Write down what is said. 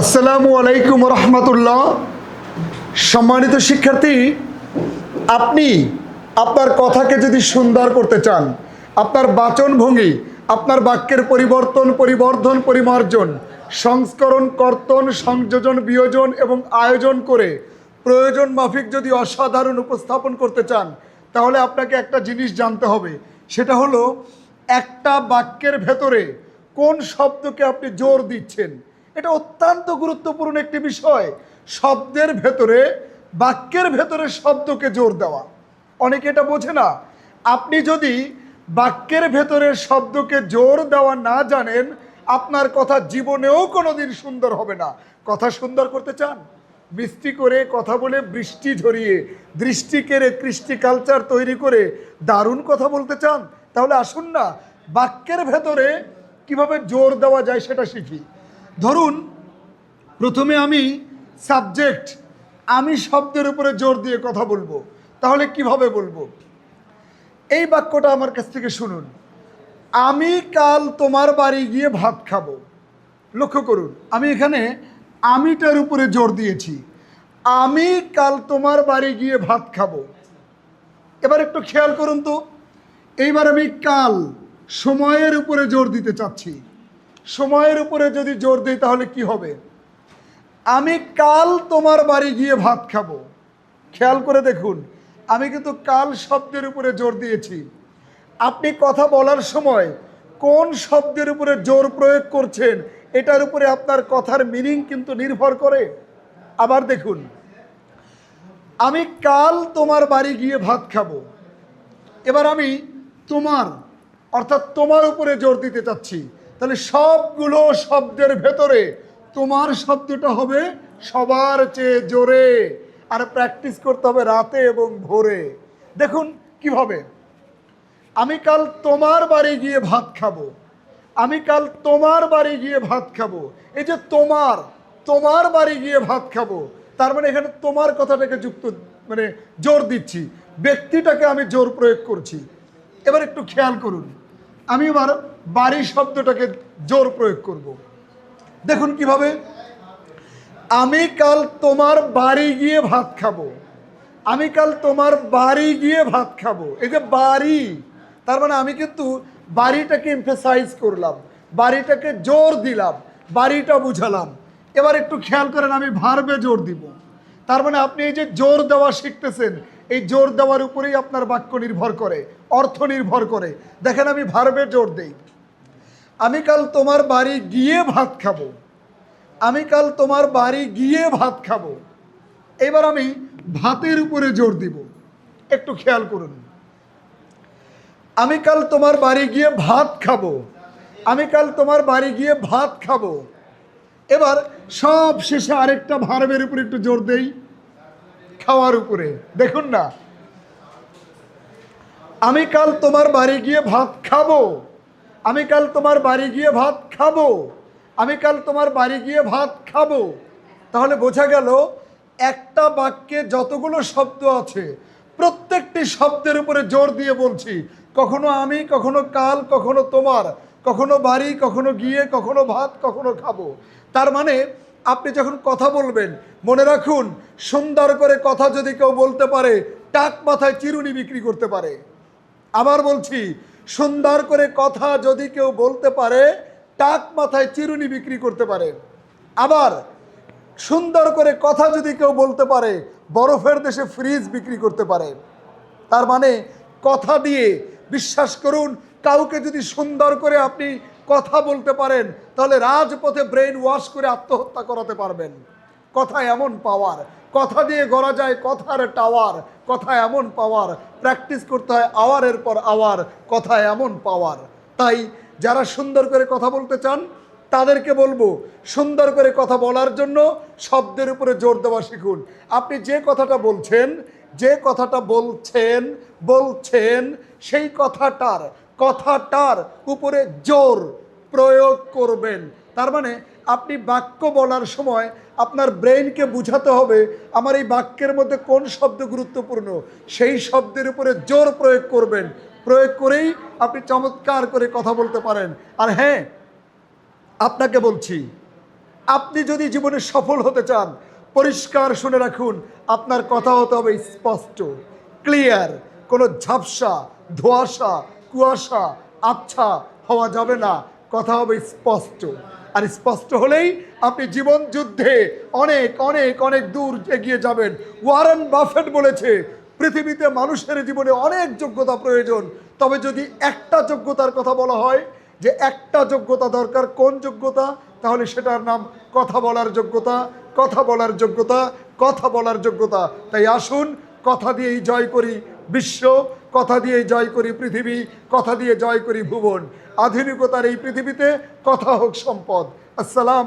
আসসালামু আলাইকুম রহমতুল্লাহ। সম্মানিত শিক্ষার্থী, আপনি আপনার কথাকে যদি সুন্দর করতে চান, আপনার বাচন ভঙ্গি আপনার বাক্যের পরিবর্তন, পরিবর্ধন, পরিমার্জন, সংস্করণ, কর্তন, সংযোজন, বিয়োজন এবং আয়োজন করে প্রয়োজন মাফিক যদি অসাধারণ উপস্থাপন করতে চান, তাহলে আপনাকে একটা জিনিস জানতে হবে। সেটা হলো, একটা বাক্যের ভেতরে কোন শব্দকে আপনি জোর দিচ্ছেন? এটা অত্যন্ত গুরুত্বপূর্ণ একটি বিষয়। শব্দের ভেতরে, বাক্যের ভেতরে শব্দকে জোর দেওয়া। অনেকে এটা বোঝে না। আপনি যদি বাক্যের ভেতরে শব্দকে জোর দেওয়া না জানেন, আপনার কথা জীবনেও কোনোদিন সুন্দর হবে না। কথা সুন্দর করতে চান? বৃষ্টি করে কথা বলে বৃষ্টি ঝরিয়ে, দৃষ্টি কেড়ে কৃষ্টি কালচার তৈরি করে দারুণ কথা বলতে চান? তাহলে আসুন না। বাক্যের ভেতরে কীভাবে জোর দেওয়া যায় সেটা শিখি। ধরুন, প্রথমে আমি সাবজেক্ট, আমি শব্দের উপরে জোর দিয়ে কথা বলব। তাহলে কীভাবে বলব? এই বাক্যটা আমার কাছ থেকে শুনুন। আমি কাল তোমার বাড়ি গিয়ে ভাত খাব। লক্ষ্য করুন, আমি এখানে আমিটার উপরে জোর দিয়েছি। আমি কাল তোমার বাড়ি গিয়ে ভাত খাব। এবার একটু খেয়াল করুন তো। এইবার আমি কাল সময়ের উপরে জোর দিতে চাচ্ছি। সময়ের উপরে যদি জোর দিই তাহলে কি হবে? আমি কাল তোমার বাড়ি গিয়ে ভাত খাব। খেয়াল করে দেখুন, আমি কিন্তু কাল শব্দের উপরে জোর দিয়েছি। আপনি কথা বলার সময় কোন শব্দের উপরে জোর প্রয়োগ করছেন, এটার উপরে আপনার কথার মিনিং কিন্তু নির্ভর করে। আবার দেখুন, আমি কাল তোমার বাড়ি গিয়ে ভাত খাব। এবার আমি তোমার অর্থাৎ তোমার উপরে জোর দিতে চাচ্ছি। তাহলে সবগুলো শব্দের ভেতরে তোমার শব্দটা হবে সবার চেয়ে জোরে। আর প্র্যাকটিস করতে হবে রাতে এবং ভোরে। দেখুন কীভাবে। আমি কাল তোমার বাড়ি গিয়ে ভাত খাব। আমি কাল তোমার বাড়ি গিয়ে ভাত খাব। এই যে তোমার তোমার বাড়ি গিয়ে ভাত খাব। তার মানে এখানে তোমার কথাটাকে যুক্ত মানে জোর দিচ্ছি। ব্যক্তিটাকে আমি জোর প্রয়োগ করছি। এবার একটু খেয়াল করুন। আমি এবার বাড়ি শব্দটাকে জোর প্রয়োগ করব। দেখুন কীভাবে। আমি কাল তোমার বাড়ি গিয়ে ভাত খাব। আমি কাল তোমার বাড়ি গিয়ে ভাত খাব। এই যে বাড়ি, তার মানে আমি কিন্তু বাড়িটাকে এমফেসাইজ করলাম, বাড়িটাকে জোর দিলাম, বাড়িটা বুঝালাম। এবার একটু খেয়াল করেন, আমি ভার্বে জোর দিব। তার মানে আপনি এই যে জোর দেওয়া শিখতেছেন এই জোর দেওয়ার উপরেই আপনার বাক্য নির্ভর করে, অর্থ নির্ভর করে। দেখেন আমি ভার্বে জোর দেই। আমি কাল তোমার বাড়ি গিয়ে ভাত খাব। আমি কাল তোমার বাড়ি গিয়ে ভাত খাব। এবার আমি ভাতের উপরে জোর দিব। একটু খেয়াল করুন। আমি কাল তোমার বাড়ি গিয়ে ভাত খাব। আমি কাল তোমার বাড়ি গিয়ে ভাত খাব। এবার সব শেষে আরেকটা ভার্বের উপরে একটু জোর দেই। খাওয়ার উপরে। দেখুন না। আমি কাল তোমার বাড়ি গিয়ে ভাত খাব। আমি কাল তোমার বাড়ি গিয়ে ভাত খাব। আমি কাল তোমার বাড়ি গিয়ে ভাত খাব। তাহলে বোঝা গেল, একটা বাক্যে যতগুলো শব্দ আছে, প্রত্যেকটি শব্দের উপরে জোর দিয়ে বলছি। কখনো আমি, কখনো কাল, কখনো তোমার, কখনো বাড়ি, কখনো গিয়ে, কখনো ভাত, কখনো খাব। তার মানে আপনি যখন কথা বলবেন, মনে রাখুন, সুন্দর করে কথা যদি কেউ বলতে পারে, টাক মাথায় চিরুনি বিক্রি করতে পারে। আবার বলছি, সুন্দর করে কথা যদি কেউ বলতে পারে, টাক মাথায় চিরুনি বিক্রি করতে পারে। আবার, সুন্দর করে কথা যদি কেউ বলতে পারে, বরফের দেশে ফ্রিজ বিক্রি করতে পারে। তার মানে কথা দিয়ে বিশ্বাস করুন, কাউকে যদি সুন্দর করে আপনি কথা বলতে পারেন, তাহলে রাজপথে ব্রেন ওয়াশ করে আত্মহত্যা করাতে পারবেন। কথা এমন পাওয়ার কথা দিয়ে গড়া যায় কথার টাওয়ার কথা এমন পাওয়ার প্র্যাকটিস করতে হয় আওয়ারের পর আওয়ার কথা এমন পাওয়ার তাই যারা সুন্দর করে কথা বলতে চান, তাদেরকে বলব, সুন্দর করে কথা বলার জন্য শব্দের উপরে জোর দেওয়া শিখুন। আপনি যে কথাটা বলছেন, যে কথাটা বলছেন বলছেন, সেই কথাটার কথাটার উপরে জোর প্রয়োগ করবেন। তার মানে আপনি বাক্য বলার সময় আপনার ব্রেইনকে বুঝাতে হবে, আমার এই বাক্যের মধ্যে কোন শব্দ গুরুত্বপূর্ণ? সেই শব্দের উপরে জোর প্রয়োগ করবেন। প্রয়োগ করেই আপনি চমৎকার করে কথা বলতে পারেন। আর হ্যাঁ আপনাকে বলছি, আপনি যদি জীবনে সফল হতে চান, পরিষ্কার শুনে রাখুন, আপনার কথা হতে হবে স্পষ্ট, ক্লিয়ার, কোনো ঝাপসা, ধোয়াশা কুয়াশা আচ্ছা হওয়া যাবে না। কথা হবে স্পষ্ট। আর স্পষ্ট হলেই আপনি জীবন যুদ্ধে অনেক অনেক অনেক দূর এগিয়ে যাবেন। ওয়ারেন বাফেট বলেছে, পৃথিবীতে মানুষের জীবনে অনেক যোগ্যতা প্রয়োজন। তবে যদি একটা যোগ্যতার কথা বলা হয়, যে একটা যোগ্যতা দরকার কোন যোগ্যতা, তাহলে সেটার নাম কথা বলার যোগ্যতা, কথা বলার যোগ্যতা, কথা বলার যোগ্যতা। তাই আসুন, কথা দিয়েই জয় করি। বিশ্ব কথা দিয়ে জয় করি পৃথিবী, কথা দিয়ে জয় করি ভুবন। আধুনিকতার এই পৃথিবীতে কথা হোক সম্পদ। আসসালাম